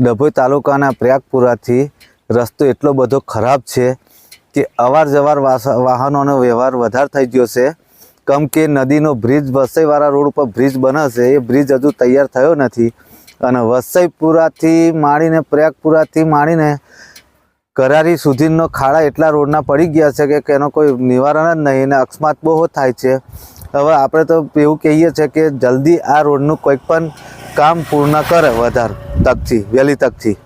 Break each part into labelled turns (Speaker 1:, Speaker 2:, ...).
Speaker 1: ડભોઈ તાલુકાના પ્રયાગપુરાથી રસ્તો એટલો બધો ખરાબ છે કે અવાર જવાર વાહનોનો વ્યવહાર વધારે થઈ ગયો છે. કમ કે નદીનો બ્રિજ વસઈવાળા રોડ ઉપર બ્રિજ બને છે એ બ્રિજ હજુ તૈયાર થયો નથી. અને વસઈપુરાથી માંડીને, પ્રયાગપુરાથી માંડીને કરારી સુધીનો ખાડા એટલા રોડના પડી ગયા છે કે- કે એનો કોઈ નિવારણ જ નહીં અને અકસ્માત બહુ થાય છે. હવે આપણે તો એવું કહીએ છીએ કે જલ્દી આ રોડનું કોઈ પણ કામ પૂર્ણ કરે વધારે. તકથી વહેલી તકથી.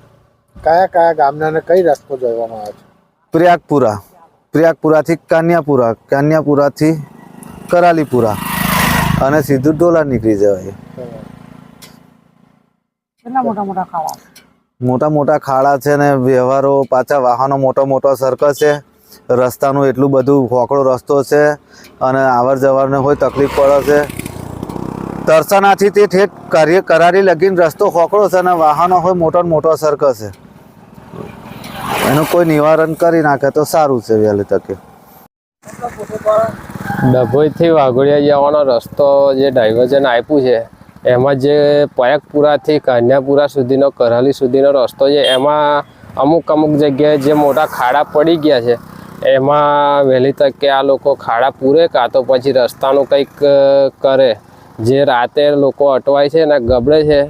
Speaker 2: કયા કયા ગામના કઈ રસ્તો જોવામાં આવે છે?
Speaker 1: પ્રયાગપુરા. પ્રયાગપુરાથી કાન્યાપુરા કાન્યાપુરાથી કરાલીપુરા. અને સીધું ડોલા નીકળી જવાય.
Speaker 3: મોટા મોટા ખાડા
Speaker 1: મોટા મોટા ખાડા છે ને વ્યવહારો પાછા વાહનો મોટો મોટો સર્કલ છે. રસ્તાનું એટલું બધું હોકળો રસ્તો છે. અને આવર જવારને હોય તકલીફ પડે છે. તરસાનાથી તે ઠેઠ કાર્ય કરારી લગીને રસ્તો ખોકડો છે અને વાહનો હોય મોટો મોટો સર્કલ છે. એનું કોઈ નિવારણ કરી નાખે તો સારું છે વહેલી તકે.
Speaker 4: ડભોઈથી વાઘોડિયા જવાનો રસ્તો જે ડાયવર્ઝન આપ્યું છે, એમાં જે પયકપુરાથી કાન્યાપુરા સુધીનો, કરાલી સુધીનો રસ્તો છે, એમાં અમુક અમુક જગ્યાએ જે મોટા ખાડા પડી ગયા છે, એમાં વહેલી તકે આ લોકો ખાડા પૂરે કાં તો પછી રસ્તાનું કંઈક કરે. જે રાતે લોકો અટવાય છે અને ગબડે છે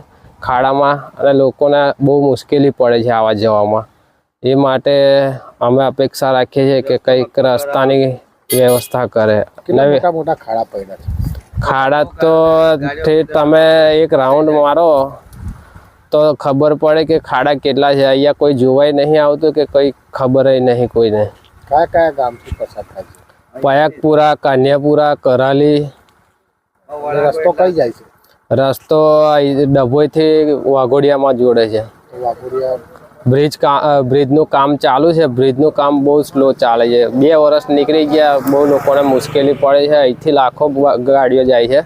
Speaker 4: ખાડામાં અને લોકોને બહુ મુશ્કેલી પડે છે આવવા જવામાં. એ માટે અમે અપેક્ષા રાખીએ છીએ કે કંઈક રસ્તાની વ્યવસ્થા કરે.
Speaker 2: મોટા ખાડા પડ્યા છે?
Speaker 4: ખાડા તો તમે એક રાઉન્ડ મારો તો ખબર પડે કે ખાડા કેટલા છે. અહીંયા કોઈ જોવાય નહીં આવતું કે કંઈ ખબર નહીં કોઈને.
Speaker 2: કયા કયા ગામથી પસાર થાય છે?
Speaker 4: પયાકપુરા કાન્યાપુરા કરાલી
Speaker 2: રસ્તો કઈ જાય છે?
Speaker 4: રસ્તો ડભોઈથી વાઘોડિયામાં જોડે છે. બ્રિજ બ્રિજનું કામ ચાલુ છે. બ્રિજનું કામ બહુ સ્લો ચાલે છે. બે વર્ષ નીકળી ગયા. બહુ લોકોને મુશ્કેલી પડે છે. અહીંથી લાખો ગાડીઓ જાય છે.